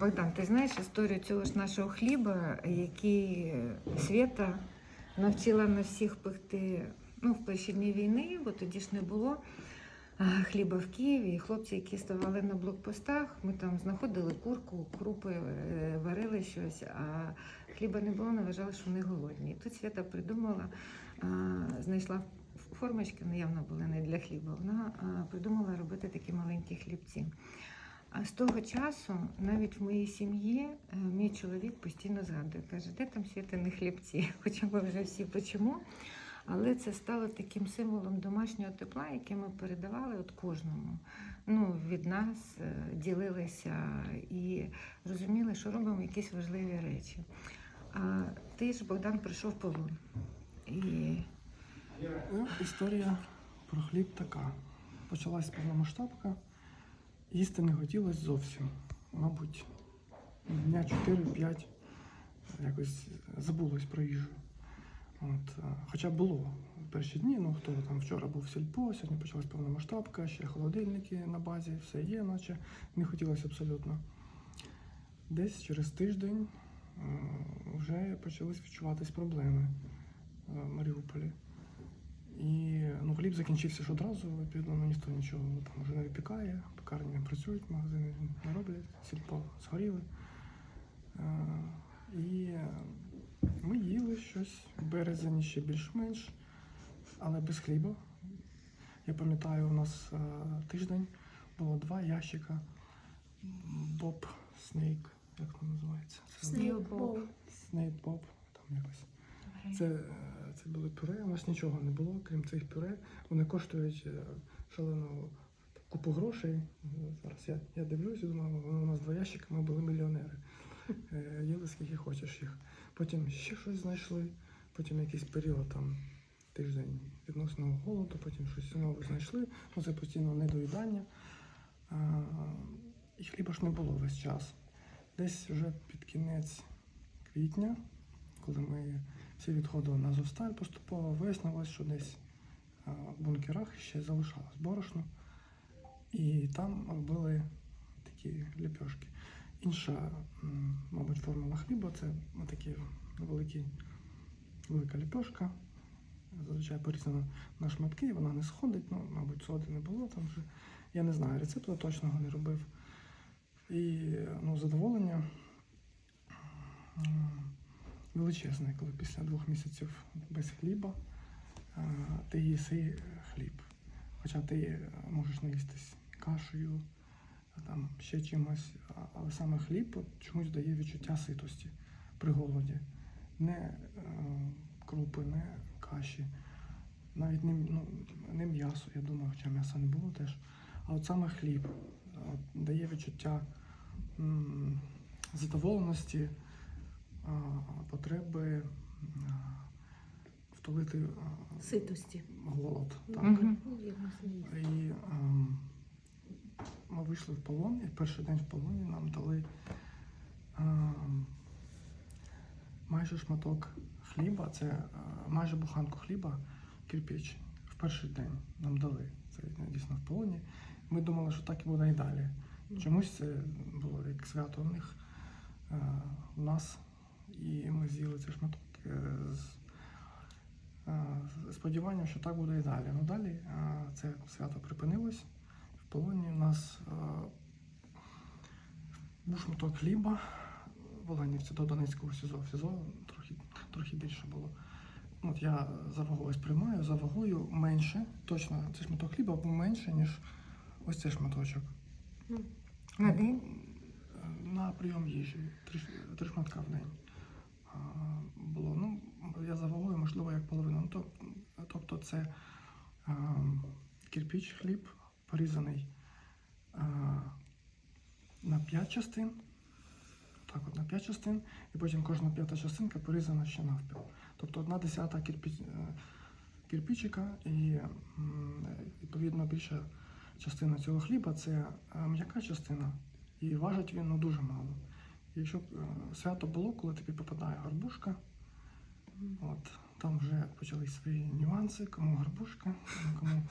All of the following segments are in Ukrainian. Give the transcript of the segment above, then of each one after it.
Богдан, ти знаєш історію цього ж нашого хліба, який Свята навчила нас всіх пекти ну, в перші дні війни, бо тоді ж не було хліба в Києві. Хлопці, які ставали на блокпостах, ми там знаходили курку, крупи, е, варили щось, а хліба не було, не вважали, що вони голодні. І тут Свята придумала, знайшла формочки, ну явно були не для хліба. Вона придумала робити такі маленькі хлібці. А з того часу, навіть в моїй сім'ї, е, мій чоловік постійно згадує, каже, де там святини хлібці, хоча ми вже всі почому. Але це стало таким символом домашнього тепла, яке ми передавали от кожному. Ну, від нас е, ділилися і розуміли, що робимо якісь важливі речі. А ти ж, Богдан, прийшов полон. І історія про хліб така. Почалась повномасштабка. Їсти не хотілося зовсім. Мабуть, дня 4-5 якось забулось про їжу. От, хоча було перші дні, ну хто там вчора був в сільпо, сьогодні почалась повномасштабка, ще холодильники на базі, все є, наче не хотілося абсолютно. Десь через тиждень е, вже почались відчуватись проблеми е, в Маріуполі. І ну, хліб закінчився ж одразу, відповідно, ну, ніхто нічого там вже не випікає, пекарні не працюють, магазини не роблять, сільпо згоріли. Е, І ми їли щось в березні ще більш-менш, але без хліба. Я пам'ятаю, у нас е, тиждень було два ящика Боб Снейк, як воно називається? Snail Bob. Снейк Боб, там якось. Це, це були пюре, у нас нічого не було, крім цих пюре. Вони коштують е, шалену купу грошей. Е, Зараз я, я дивлюсь і думаю, «Ну, у нас два ящики, ми були мільйонери. Е, Їли скільки хочеш їх. Потім ще щось знайшли, потім якийсь період там тиждень відносного голоду, потім щось знову знайшли. Ну це постійно недоїдання. А, І хліба ж не було весь час. Десь вже під кінець квітня, коли ми всі відходили на Зосталь поступово, вияснилось, що десь в бункерах ще залишалось борошно. І там робили такі ліпьошки. Інша, мабуть, формула хліба це такі великі, велика ліпьошка. Зазвичай порізана на шматки, вона не сходить, ну, мабуть, соди не було там вже. Я не знаю, рецепту точного не робив. І ну, задоволення м, величезне, коли після двох місяців без хліба ти їси хліб. Хоча ти е, можеш наїстись кашею, там ще чимось, але саме хліб чомусь дає відчуття ситості при голоді. Не е, крупи, не каші, навіть не, ну, не м'ясо, я думаю, хоча м'яса не було теж. А от саме хліб от, дає відчуття м, задоволеності, потреби втолити Ситості. голод. Так. Мгм. І ем, ми вийшли в полон, і перший день в полоні нам дали ем, майже шматок хліба, це е, майже буханку хліба, кирпіч. В перший день нам дали. Це дійсно в полоні. Ми думали, що так і буде і далі. Чомусь це було як свято у них е, у нас, і ми з'їли цей шматок е, з е, сподіванням, що так буде і далі. Ну далі е, це свято припинилось. В полоні у нас е, був шматок хліба в Оленівці до Донецького СІЗО. В СІЗО трохи, трохи більше було. Ну, От я за вагою сприймаю, за вагою менше, точно цей шматок хліба був менше, ніж ось цей шматочок. на день На прийом їжі, три, три шматка в день було. Ну, я за вагою, можливо, як половина. Ну, то, тобто це а, кирпіч, хліб порізаний а, на 5 частин. Так, от на 5 частин, і потім кожна п'ята частинка порізана ще навпіл. Тобто одна десята кирпіч, е, кирпичика і відповідно більша частина цього хліба це е, м'яка частина, і важить він ну, дуже мало. І Якщо е, свято було, коли тобі попадає гарбушка, от, там вже почались свої нюанси, кому гарбушка, кому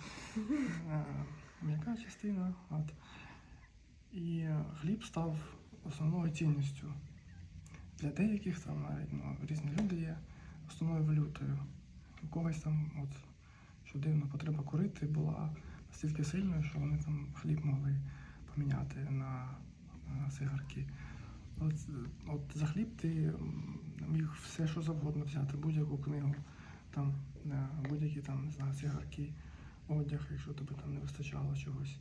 е, м'яка частина. От. І хліб став основною цінністю. Для деяких там навіть ну, різні люди є основною валютою. У когось там, от, що дивно, потреба курити була настільки сильною, що вони там хліб могли поміняти на, на цигарки. От, от за хліб ти міг все, що завгодно взяти, будь-яку книгу, там, е, будь-які там, не знаю, цигарки, одяг, якщо тобі там не вистачало чогось.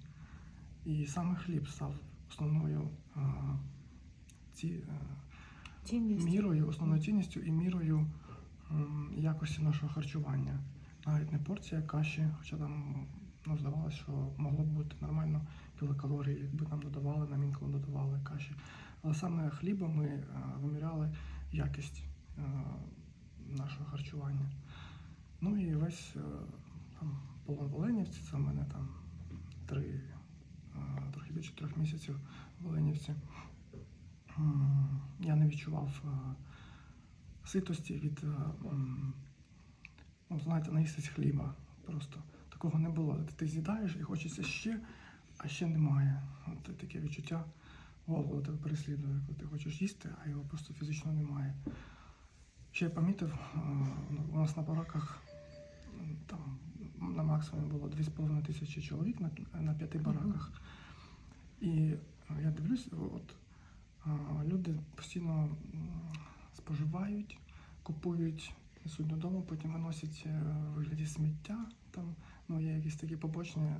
І саме хліб став основною а, ці, е, Цінність. мірою, основною цінністю і мірою м, якості нашого харчування. Навіть не порція каші, хоча там ну, здавалося, що могло б бути нормально кілокалорії, якби нам додавали, нам інколи додавали каші. Але саме хлібом ми е, виміряли якість е, нашого харчування. Ну і весь е, там, полон в Оленівці, це в мене там три, трохи більше трьох місяців в Оленівці. Я не відчував ситості від, ну, знаєте, наїстись хліба. Просто такого не було. Ти з'їдаєш і хочеться ще, а ще немає. От таке відчуття голоду тебе переслідує, коли ти хочеш їсти, а його просто фізично немає. Ще я помітив, е, у нас на бараках там на максимум було 2,5 тисячі чоловік на, на п'яти бараках. І е, я дивлюсь, от люди постійно споживають, купують, несуть додому, потім виносять е, в вигляді сміття. Там ну, є якісь такі побочні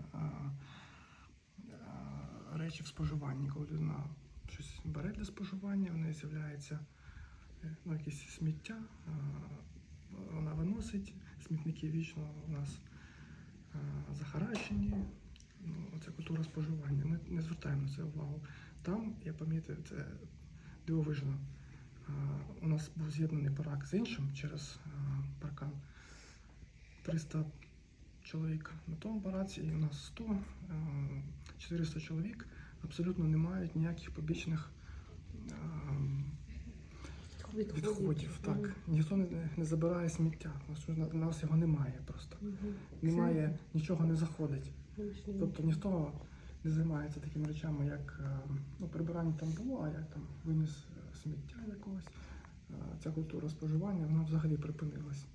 речі в споживанні, коли людина щось бере для споживання, в неї з'являється е, ну, якесь сміття, вона виносить, смітники вічно у нас а, захаращені. Ну, це культура споживання. Ми не звертаємо на це увагу. Там я помітив це дивовижно. У нас був з'єднаний барак з іншим через паркан. 300 чоловік на тому бараці, і у нас 100, 400 чоловік абсолютно не мають ніяких побічних а, відходів. Так. Ніхто не, не забирає сміття. У нас, у нас його немає просто. Немає, нічого не заходить. Тобто ніхто не займається такими речами, як е, ну, прибирання там було, а як там виніс е, сміття якогось. Е, Ця культура споживання вона взагалі припинилась.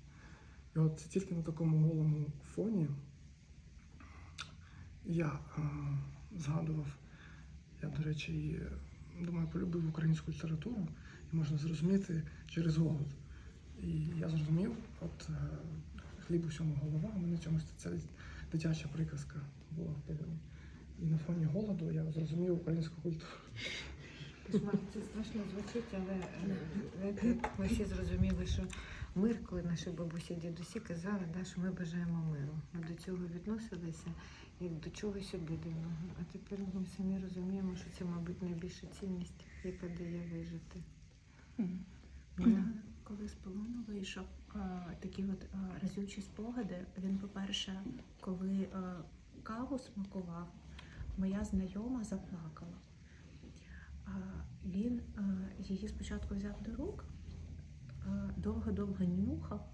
І от тільки на такому голому фоні я е, згадував, я, до речі, е, думаю, полюбив українську літературу і можна зрозуміти через голод. І я зрозумів, от е, хліб усьому голова, у мене цьому це дитяча приказка була в полоні. І на фоні голоду я зрозумів українську культуру. Це страшно звучить, але е, ми всі зрозуміли, що мир, коли наші бабусі дідусі казали, да, що ми бажаємо миру. Ми до цього відносилися як до чогось обидваного. А тепер ми самі розуміємо, що це, мабуть, найбільша цінність, яка дає вижити. Коли з полону вийшов, такі от разючі спогади. Він, по-перше, коли каву смакував, моя знайома заплакала. Він її спочатку взяв до рук, довго-довго нюхав,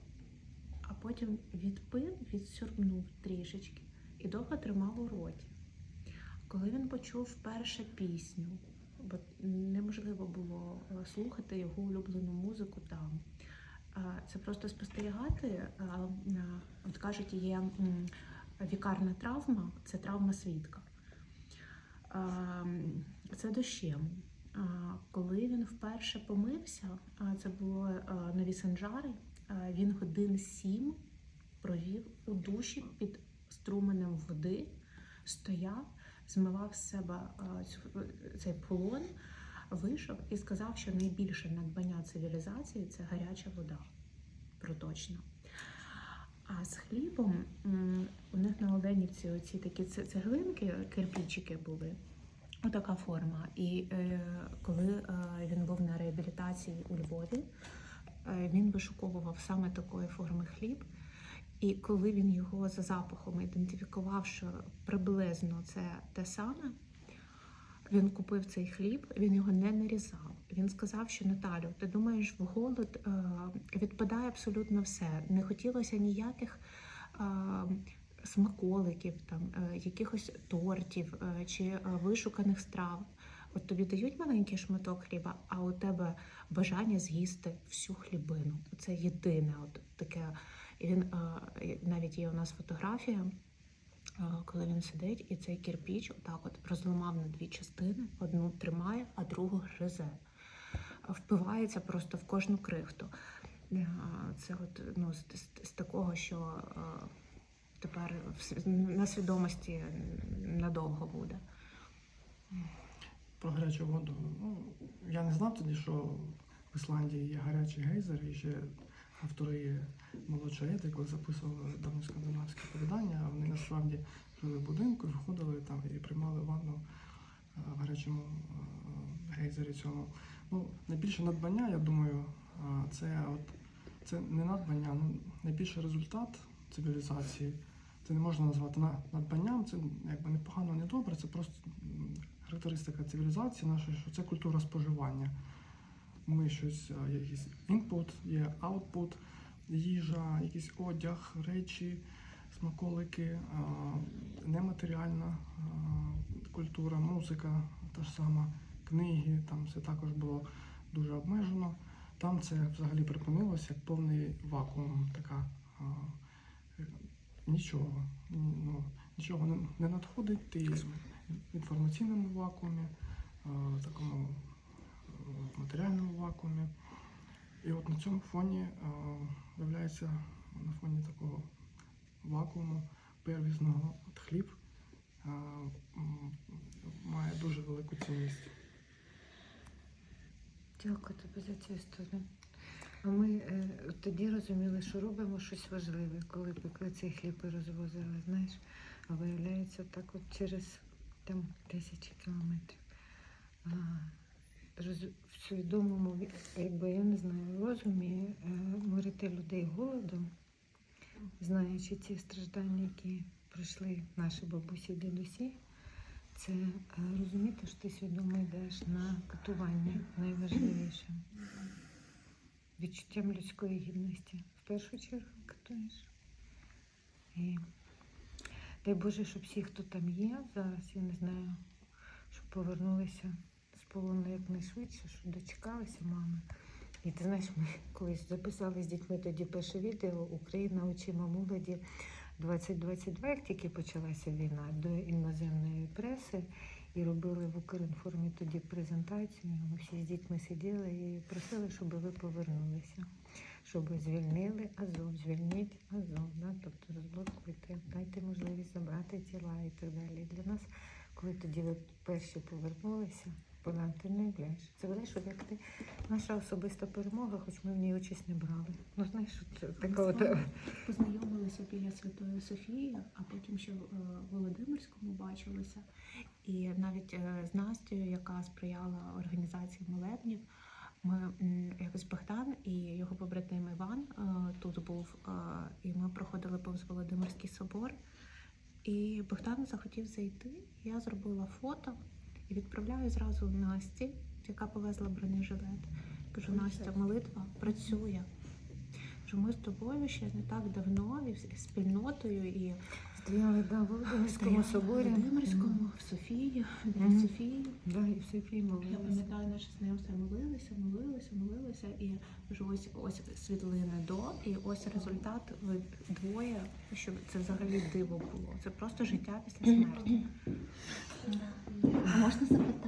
а потім відпив, відсюрбнув трішечки і довго тримав у роті. Коли він почув вперше пісню, бо неможливо було е, слухати його улюблену музику там. Е, Це просто спостерігати. е, е, От кажуть, є вікарна травма, це травма свідка. Е, Це дощем. Коли він вперше помився, це було е, нові санжари, е, він годин сім провів у душі під струменем води, стояв, змивав з себе е, цей полон, вийшов і сказав, що найбільше надбання цивілізації це гаряча вода проточна. А з хлібом у них на Оленівці оці такі цеглинки, кирпічики були. Отака форма. І е, коли е, він був на реабілітації у Львові, е, він вишуковував саме такої форми хліб. І коли він його за запахом ідентифікував, що приблизно це те саме, він купив цей хліб, він його не нарізав. Він сказав, що Наталю, ти думаєш, в голод е, відпадає абсолютно все. Не хотілося ніяких е, смаколиків, там, е, якихось тортів е, чи е, вишуканих страв. От тобі дають маленький шматок хліба, а у тебе бажання з'їсти всю хлібину. Це єдине, от таке. І він навіть є у нас фотографія, коли він сидить, і цей кирпіч отак от розламав на дві частини: одну тримає, а другу гризе. Впивається просто в кожну крихту. Це от ну, з, з, з такого, що тепер на свідомості надовго буде. Про гарячу воду. Ну, я не знав тоді, що в Ісландії є гарячий гейзер, і ще автори є молодша Еди, коли записували давньоскандинавські повідання, вони насправді жили в будинку, виходили там і приймали ванну е, в гарячому е, гейзері цьому. Ну, найбільше надбання, я думаю, е, це от це не надбання, ну найбільший результат цивілізації. Це не можна назвати надбанням, це якби не погано, не добре, це просто характеристика цивілізації нашої, що це культура споживання. Ми щось, е, якийсь інпут, є аутпут, їжа, якийсь одяг, речі, смаколики, е, нематеріальна е, культура, музика та ж сама, книги, там це також було дуже обмежено. Там це взагалі припинилося як повний вакуум, така нічого, ну, нічого не, не надходить, ти в інформаційному вакуумі, е, в такому е, матеріальному вакуумі. І от на цьому фоні е, виявляється, на фоні такого вакууму первісного от хліб е, має дуже велику цінність. Дякую тобі за цю історію. Ми е, тоді розуміли, що робимо щось важливе, коли пекли цей хліб і розвозили, знаєш. А виявляється, так от через там тисячі кілометрів. Роз, в свідомому, якби я не знаю, розумі е, морити людей голодом, знаючи ці страждання, які пройшли наші бабусі і дідусі, це е, розуміти, що ти свідомо йдеш на катування найважливіше. Відчуттям людської гідності. В першу чергу катуєш. І дай Боже, щоб всі, хто там є зараз, я не знаю, щоб повернулися з полону якнайшвидше, щоб дочекалися мами. І ти знаєш, ми колись записали з дітьми тоді перше відео Україна очима молоді 2022, як тільки почалася війна до іноземної преси. І робили в Укрінформі тоді презентацію. Ми всі з дітьми сиділи і просили, щоб ви повернулися, щоб звільнили Азов, звільніть Азов, да? тобто розблокуйте, дайте можливість забрати тіла і так далі. Для нас, коли тоді ви перші повернулися, Богдан, ти не являєш. Це знаєш, от як ти наша особиста перемога, хоч ми в ній участь не брали. Ну знаєш, от така от. Познайомилися біля Святої Софії, а потім ще в е, Володимирському бачилися. І навіть е, з Настю, яка сприяла організації молебнів, ми якось Богдан і його побратим Іван е, тут був, і ми проходили повз Володимирський собор. І Богдан захотів зайти. Я зробила фото і відправляю зразу Насті, яка повезла бронежилет. Кажу, Настя, молитва працює. Кажу, ми з тобою ще не так давно і з спільнотою і Стояли да, в Володимирському соборі. в Володимирському, в Софії, біля Мгм. Софії. Да, і в Софії Я молилися. пам'ятаю наше знайомство, молилися, молилися, молилися, і кажу, ось ось світлини до, і ось результат. Ви двоє, що це взагалі диво було. Це просто життя після смерті. А можна запитати?